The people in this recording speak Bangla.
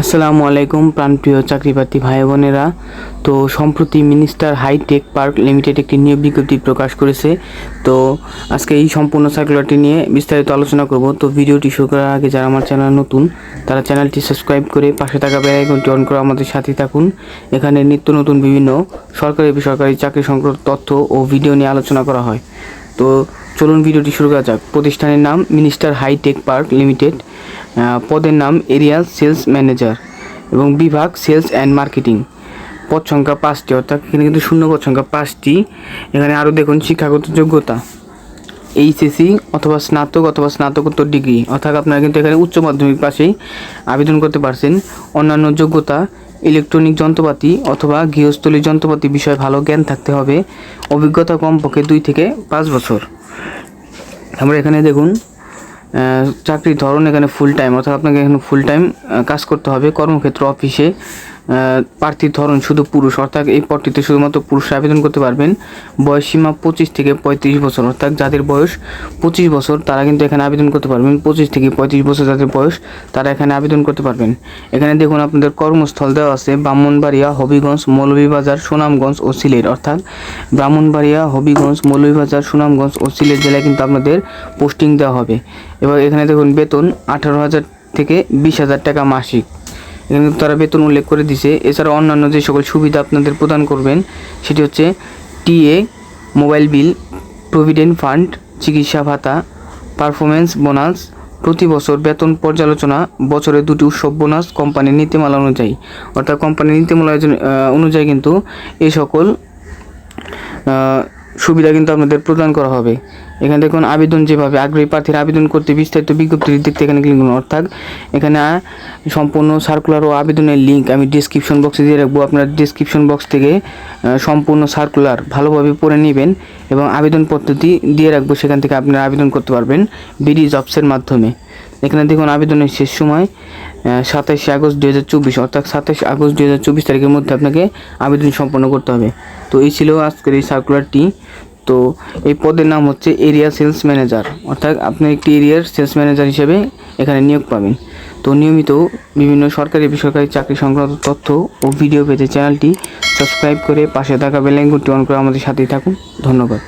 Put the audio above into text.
আসসালামু আলাইকুম, প্রাণপ্রিয় চাকরিপ্রার্থী ভাই বোনেরা। তো সম্প্রতি মিনিস্টার হাইটেক পার্ক লিমিটেড একটি নিয়োগ বিজ্ঞপ্তি প্রকাশ করেছে। তো আজকে এই সম্পূর্ণ সার্কুলারটি নিয়ে বিস্তারিত আলোচনা করব। তো ভিডিওটি শুরু করার আগে যারা আমার চ্যানেল নতুন, তারা চ্যানেলটি সাবস্ক্রাইব করে পাশে থাকা বেল আইকনটি অন করে আমাদের সাথে থাকুন। এখানে নিত্য নতুন বিভিন্ন সরকারি বেসরকারি চাকরি সংক্রান্ত তথ্য ও ভিডিও নিয়ে আলোচনা করা হয়। তো চলুন ভিডিওটি শুরু করা যাক। প্রতিষ্ঠানের নাম মিনিস্টার হাইটেক পার্ক লিমিটেড। পদের নাম এরিয়া সেলস ম্যানেজার এবং বিভাগ সেলস অ্যান্ড মার্কেটিং। পদ সংখ্যা পাঁচটি, অর্থাৎ এখানে কিন্তু শূন্য পদ সংখ্যা পাঁচটি। এখানে আরও দেখুন, শিক্ষাগত যোগ্যতা, এইচএসসি অথবা স্নাতক অথবা স্নাতকোত্তর ডিগ্রি, অর্থাৎ আপনারা কিন্তু এখানে উচ্চ মাধ্যমিক পাশেই আবেদন করতে পারছেন। অন্যান্য যোগ্যতা, ইলেকট্রনিক যন্ত্রপাতি অথবা গৃহস্থলী যন্ত্রপাতি বিষয়ে ভালো জ্ঞান থাকতে হবে। অভিজ্ঞতা কমপক্ষে দুই থেকে পাঁচ বছর। আমরা এখানে দেখুন চাকরির ধরন এখানে ফুল টাইম অর্থাৎ আপনাকে এখানে ফুল টাইম কাজ করতে হবে। কর্মক্ষেত্র অফিসে প্রার্থীর ধরন শুধু পুরুষ, অর্থাৎ এই পদটিতে শুধুমাত্র পুরুষ আবেদন করতে পারবেন। বয়স সীমা পঁচিশ থেকে পঁয়ত্রিশ বছর, অর্থাৎ যাদের বয়স পঁচিশ বছর, তারা কিন্তু এখানে আবেদন করতে পারবেন। পঁচিশ থেকে পঁয়ত্রিশ বছর যাদের বয়স, তারা এখানে আবেদন করতে পারবেন। এখানে দেখুন আপনাদের কর্মস্থল দেওয়া আছে ব্রাহ্মণবাড়িয়া, হবিগঞ্জ, মৌলভীবাজার, সুনামগঞ্জ ও সিলেট, অর্থাৎ ব্রাহ্মণবাড়িয়া, হবিগঞ্জ, মৌলভীবাজার, সুনামগঞ্জ ও সিলেট জেলায় কিন্তু আপনাদের পোস্টিং দেওয়া হবে। এবার এখানে দেখুন বেতন আঠারো হাজার থেকে বিশ হাজার টাকা মাসিক। এখানে কিন্তু তারা বেতন উল্লেখ করে দিছে। এছাড়া অন্যান্য যে সকল সুবিধা আপনাদের প্রদান করবেন, সেটি হচ্ছে TA, mobile bill, provident fund, চিকিৎসা ভাতা পারফরমেন্স বোনাস, প্রতি বছর বেতন পর্যালোচনা, বছরে দুটি উৎসব বোনাস কোম্পানির নীতিমালা অনুযায়ী। অর্থাৎ কোম্পানির নীতিমালা অনুযায়ী কিন্তু এই সকল সুবিধা কিন্তু আপনাদের প্রদান করা হবে। এখানে দেখুন আবেদন যেভাবে আগ্রহী প্রার্থীর আবেদন করতে বিস্তারিত বিজ্ঞপ্তি দেখতে এখানে ক্লিক করুন। অর্থাৎ এখানে সম্পূর্ণ সার্কুলার ও আবেদনের লিঙ্ক আমি ডিসক্রিপশন বক্সে দিয়ে রাখব। আপনার ডিসক্রিপশন বক্স থেকে সম্পূর্ণ সার্কুলার ভালোভাবে পড়ে নেবেন এবং আবেদন পদ্ধতি দিয়ে রাখব। সেখান থেকে আপনারা আবেদন করতে পারবেন বিডি জবসের মাধ্যমে। এখানে দেখুন আবেদনের শেষ সময় সাতাশে আগস্ট দু হাজার চব্বিশ। অর্থাৎ সাতাশে আগস্ট দু হাজার চব্বিশ তারিখের মধ্যে আপনাকে আবেদন সম্পন্ন করতে হবে। তো এই ছিল আজকের এই সার্কুলারটি তো এই পদের নাম হচ্ছে এরিয়া সেলস ম্যানেজার অর্থাৎ আপনি একটি এরিয়ার সেলস ম্যানেজার হিসেবে এখানে নিয়োগ পাবেন। তো নিয়মিত বিভিন্ন সরকারি বেসরকারি চাকরি সংক্রান্ত তথ্য ও ভিডিও পেতে চ্যানেলটি সাবস্ক্রাইব করে পাশে থাকা বেলাইকনটি অন করে আমাদের সাথেই থাকুন। ধন্যবাদ।